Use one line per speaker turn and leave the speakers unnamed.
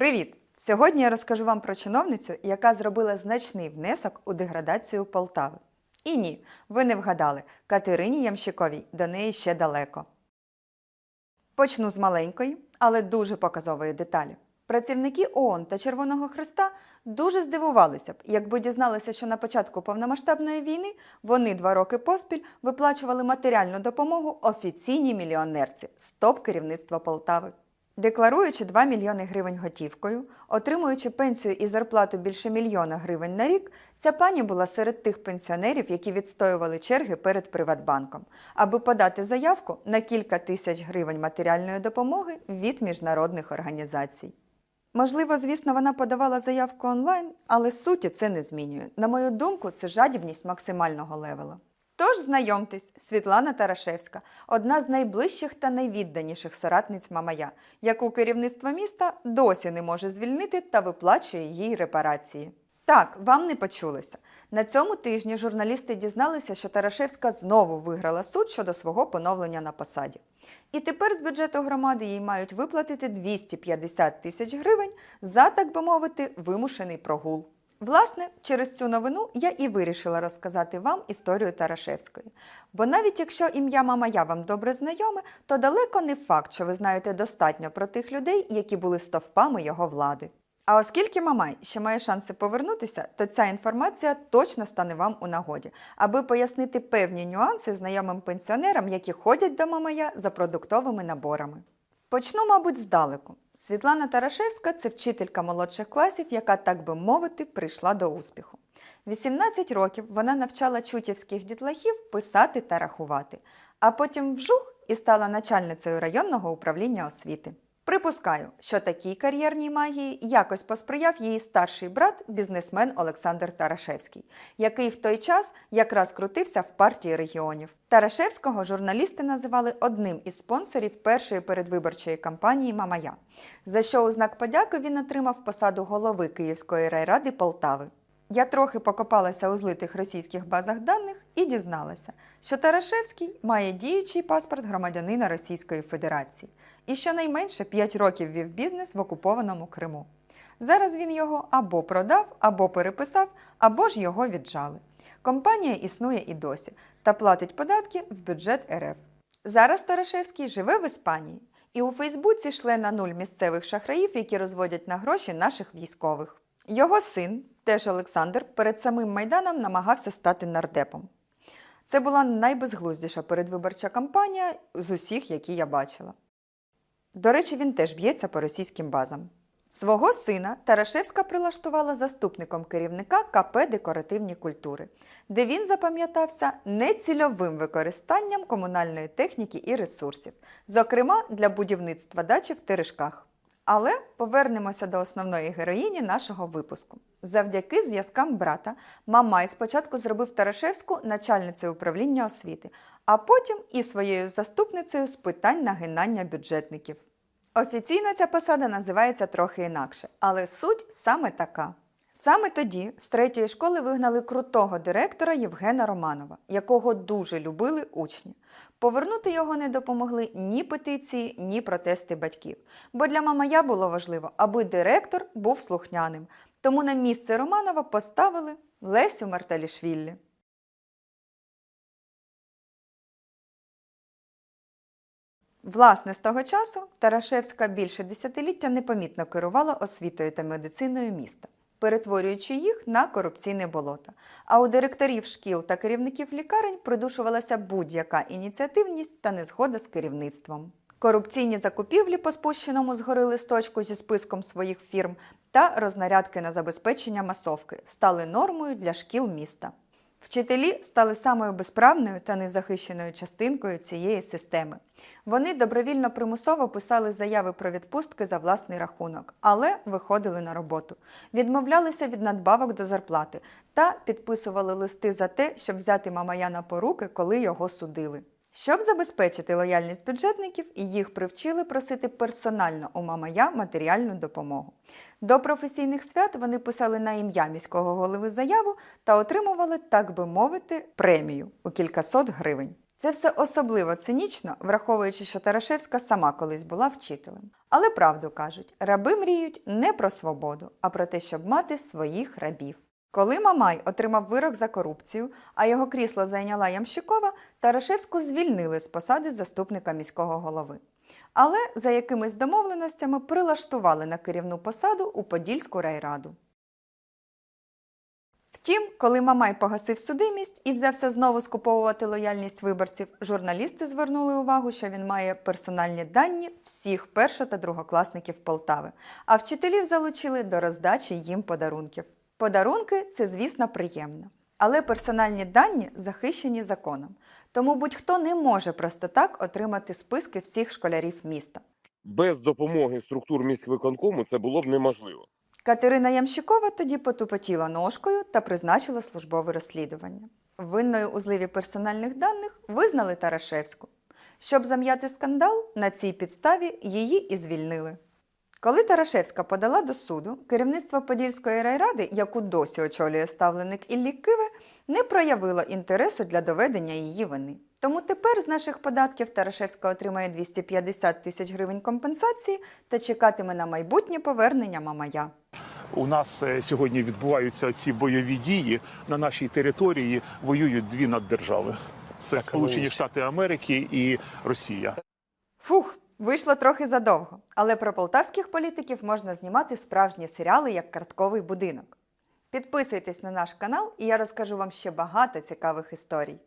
Привіт! Сьогодні я розкажу вам про чиновницю, яка зробила значний внесок у деградацію Полтави. І ні, ви не вгадали, Катерині Ямщиковій до неї ще далеко. Почну з маленької, але дуже показової деталі. Працівники ООН та Червоного Христа дуже здивувалися б, якби дізналися, що на початку повномасштабної війни вони два роки поспіль виплачували матеріальну допомогу офіційній мільйонерці з топ-керівництва Полтави. Декларуючи 2 мільйони гривень готівкою, отримуючи пенсію і зарплату більше мільйона гривень на рік, ця пані була серед тих пенсіонерів, які відстоювали черги перед Приватбанком, аби подати заявку на кілька тисяч гривень матеріальної допомоги від міжнародних організацій. Можливо, звісно, вона подавала заявку онлайн, але суті це не змінює. На мою думку, це жадібність максимального левела. Тож знайомтесь, Світлана Тарашевська, одна з найближчих та найвідданіших соратниць Мамая, яку керівництво міста досі не може звільнити та виплачує їй репарації. Так, вам не почулося. На цьому тижні журналісти дізналися, що Тарашевська знову виграла суд щодо свого поновлення на посаді. І тепер з бюджету громади їй мають виплатити 250 тисяч гривень за, так би мовити, вимушений прогул. Власне, через цю новину я і вирішила розказати вам історію Тарашевської. Бо навіть якщо ім'я Мамая вам добре знайоме, то далеко не факт, що ви знаєте достатньо про тих людей, які були стовпами його влади. А оскільки Мамай ще має шанси повернутися, то ця інформація точно стане вам у нагоді, аби пояснити певні нюанси знайомим пенсіонерам, які ходять до Мамая за продуктовими наборами. Почну, мабуть, здалеку. Світлана Тарашевська це вчителька молодших класів, яка, так би мовити, прийшла до успіху. 18 років вона навчала чутівських дітлахів писати та рахувати, а потім вжух і стала начальницею районного управління освіти. Припускаю, що такій кар'єрній магії якось посприяв її старший брат, бізнесмен Олександр Тарашевський, який в той час якраз крутився в партії регіонів. Тарашевського журналісти називали одним із спонсорів першої передвиборчої кампанії Мамая, за що у знак подяки він отримав посаду голови Київської райради Полтави. Я трохи покопалася у злитих російських базах даних і дізналася, що Тарашевський має діючий паспорт громадянина Російської Федерації і щонайменше 5 років вів бізнес в окупованому Криму. Зараз він його або продав, або переписав, або ж його віджали. Компанія існує і досі та платить податки в бюджет РФ. Зараз Тарашевський живе в Іспанії і у Фейсбуці шле на нуль місцевих шахраїв, які розводять на гроші наших військових. Його син, теж Олександр, перед самим Майданом намагався стати нардепом. Це була найбезглуздіша передвиборча кампанія з усіх, які я бачила. До речі, він теж б'ється по російським базам. Свого сина Тарашевська прилаштувала заступником керівника КП декоративні культури, де він запам'ятався нецільовим використанням комунальної техніки і ресурсів, зокрема для будівництва дачі в Терешках. Але повернемося до основної героїні нашого випуску. Завдяки зв'язкам брата Мамай спочатку зробив Тарашевську начальницею управління освіти, а потім і своєю заступницею з питань нагинання бюджетників. Офіційно ця посада називається трохи інакше, але суть саме така. Саме тоді з третьої школи вигнали крутого директора Євгена Романова, якого дуже любили учні. Повернути його не допомогли ні петиції, ні протести батьків. Бо для Мамая було важливо, аби директор був слухняним. Тому на місце Романова поставили Лесю Марталішвіллі. Власне, з того часу Тарашевська більше десятиліття непомітно керувала освітою та медициною міста, перетворюючи їх на корупційне болото. А у директорів шкіл та керівників лікарень придушувалася будь-яка ініціативність та незгода з керівництвом. Корупційні закупівлі по спущеному згори листочку зі списком своїх фірм та рознарядки на забезпечення масовки стали нормою для шкіл міста. Вчителі стали самою безправною та незахищеною частинкою цієї системи. Вони добровільно примусово писали заяви про відпустки за власний рахунок, але виходили на роботу, відмовлялися від надбавок до зарплати та підписували листи за те, щоб взяти Мамая на поруки, коли його судили. Щоб забезпечити лояльність бюджетників, їх привчили просити персонально у Мамая матеріальну допомогу. До професійних свят вони писали на ім'я міського голови заяву та отримували, так би мовити, премію у кількасот гривень. Це все особливо цинічно, враховуючи, що Тарашевська сама колись була вчителем. Але правду кажуть, раби мріють не про свободу, а про те, щоб мати своїх рабів. Коли Мамай отримав вирок за корупцію, а його крісло зайняла Ямщикова, Тарашевську звільнили з посади заступника міського голови. Але за якимись домовленостями прилаштували на керівну посаду у Подільську райраду. Втім, коли Мамай погасив судимість і взявся знову скуповувати лояльність виборців, журналісти звернули увагу, що він має персональні дані всіх першо- та другокласників Полтави, а вчителів залучили до роздачі їм подарунків. Подарунки це, звісно, приємно. Але персональні дані захищені законом, тому будь-хто не може просто так отримати списки всіх школярів міста.
Без допомоги структур міськвиконкому це було б неможливо.
Катерина Ямщикова тоді потупотіла ножкою та призначила службове розслідування. Винною у зливі персональних даних визнали Тарашевську. Щоб зам'яти скандал, на цій підставі її і звільнили. Коли Тарашевська подала до суду, керівництво Подільської райради, яку досі очолює ставленик Іллі Киве, не проявило інтересу для доведення її вини. Тому тепер з наших податків Тарашевська отримає 250 тисяч гривень компенсації та чекатиме на майбутнє повернення Мамая.
У нас е, сьогодні відбуваються ці бойові дії на нашій території. Воюють дві наддержави: це
Так,
Сполучені Штати Америки і Росія.
Фух, вийшло трохи задовго, але про полтавських політиків можна знімати справжні серіали як картковий будинок. Підписуйтесь на наш канал, і я розкажу вам ще багато цікавих історій.